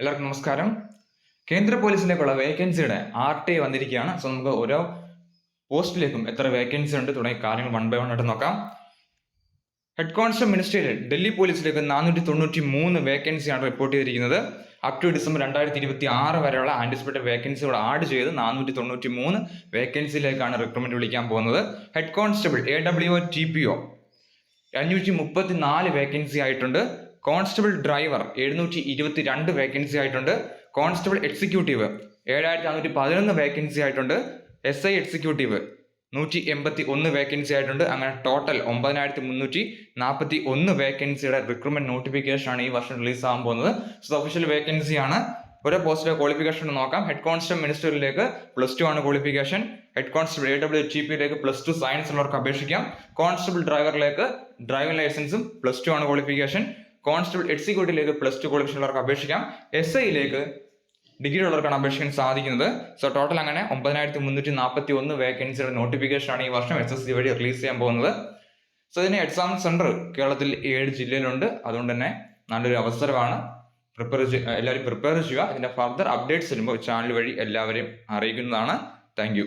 എല്ലാവർക്കും നമസ്കാരം. കേന്ദ്ര പോലീസിലേക്കുള്ള വേക്കൻസിയുടെ ആർ ടി വന്നിരിക്കുകയാണ്. സോ നമുക്ക് ഓരോ പോസ്റ്റിലേക്കും എത്ര വേക്കൻസി ഉണ്ട് തുടങ്ങിയ കാര്യങ്ങൾ വൺ ബൈ വൺ ആയിട്ട് നോക്കാം. ഹെഡ് കോൺസ്റ്റബിൾ മിനിസ്ട്രിയിൽ ഡൽഹി പോലീസിലേക്ക് നാനൂറ്റി തൊണ്ണൂറ്റി മൂന്ന് വേക്കൻസിയാണ് റിപ്പോർട്ട് ചെയ്തിരിക്കുന്നത്. അപ് ടു ഡിസംബർ രണ്ടായിരത്തി ഇരുപത്തി ആറ് വരെയുള്ള ആന്റിസിപ്പേറ്റഡ് വേക്കൻസികൾ ആഡ് ചെയ്ത് നാനൂറ്റി തൊണ്ണൂറ്റി മൂന്ന് വേക്കൻസിയിലേക്കാണ് റിക്രൂട്ട്മെന്റ് വിളിക്കാൻ പോകുന്നത്. Head constable A W T P O അഞ്ഞൂറ്റി മുപ്പത്തി നാല് വേക്കൻസി ആയിട്ടുണ്ട്. കോൺസ്റ്റബിൾ ഡ്രൈവർ എഴുന്നൂറ്റി ഇരുപത്തി രണ്ട് വേക്കൻസി ആയിട്ടുണ്ട്. കോൺസ്റ്റബിൾ എക്സിക്യൂട്ടീവ് ഏഴായിരത്തി നാനൂറ്റി പതിനൊന്ന് വേക്കൻസി ആയിട്ടുണ്ട്. എസ് ഐ എക്സിക്യൂട്ടീവ് നൂറ്റി എൺപത്തി ഒന്ന് വേക്കൻസി ആയിട്ടുണ്ട്. അങ്ങനെ ടോട്ടൽ ഒമ്പതിനായിരത്തി മുന്നൂറ്റി നാൽപ്പത്തി ഒന്ന് വേക്കൻസിയുടെ റിക്രൂട്ട്മെന്റ് നോട്ടിഫിക്കേഷൻ ആണ് ഈ വർഷം റിലീസ് ആകാൻ പോകുന്നത്. സോ ഒഫീഷ്യൽ വേക്കൻസി ആണ്. ഓരോ പോസ്റ്റിലെ ക്വാളിഫിക്കേഷൻ നോക്കാം. ഹെഡ് കോൺസ്റ്റബിൾ മിനിസ്റ്ററിലേക്ക് പ്ലസ് ടു ആണ് qualification head constable A W G പിയിലേക്ക് പ്ലസ് ടു സയൻസ് ഉള്ളവർക്ക് അപേക്ഷിക്കാം. കോൺസ്റ്റബിൾ ഡ്രൈവറിലേക്ക് ഡ്രൈവിംഗ് ലൈസൻസും പ്ലസ് ടു ആണ് ക്വാളിഫിക്കേഷൻ കോൺസ്റ്റബിൾ എക്സിക്യൂട്ടീവിലേക്ക് പ്ലസ് ടു ക്വാളിഫിക്കേഷൻ ഉള്ളവർക്ക് അപേക്ഷിക്കാം. എസ് ഐയിലേക്ക് ഡിഗ്രി ഉള്ളവർക്കാണ് അപേക്ഷിക്കാൻ സാധിക്കുന്നത്. സോ ടോട്ടൽ അങ്ങനെ ഒമ്പതിനായിരത്തി മുന്നൂറ്റി നാൽപ്പത്തി ഒന്ന് വേക്കൻസിയുടെ നോട്ടിഫിക്കേഷൻ ആണ് ഈ വർഷം എസ് എസ് സി വഴി റിലീസ് ചെയ്യാൻ പോകുന്നത്. സോ ഇതിന് എക്സാം സെന്റർ കേരളത്തിൽ ഏഴ് ജില്ലയിലുണ്ട്. അതുകൊണ്ട് തന്നെ നല്ലൊരു അവസരമാണ്. പ്രിപ്പയർ എല്ലാവരും പ്രിപ്പയർ ചെയ്യുക. ഇതിന്റെ ഫർദർ അപ്ഡേറ്റ്സ് വരുമ്പോൾ ചാനൽ വഴി എല്ലാവരെയും അറിയിക്കുന്നതാണ്. താങ്ക്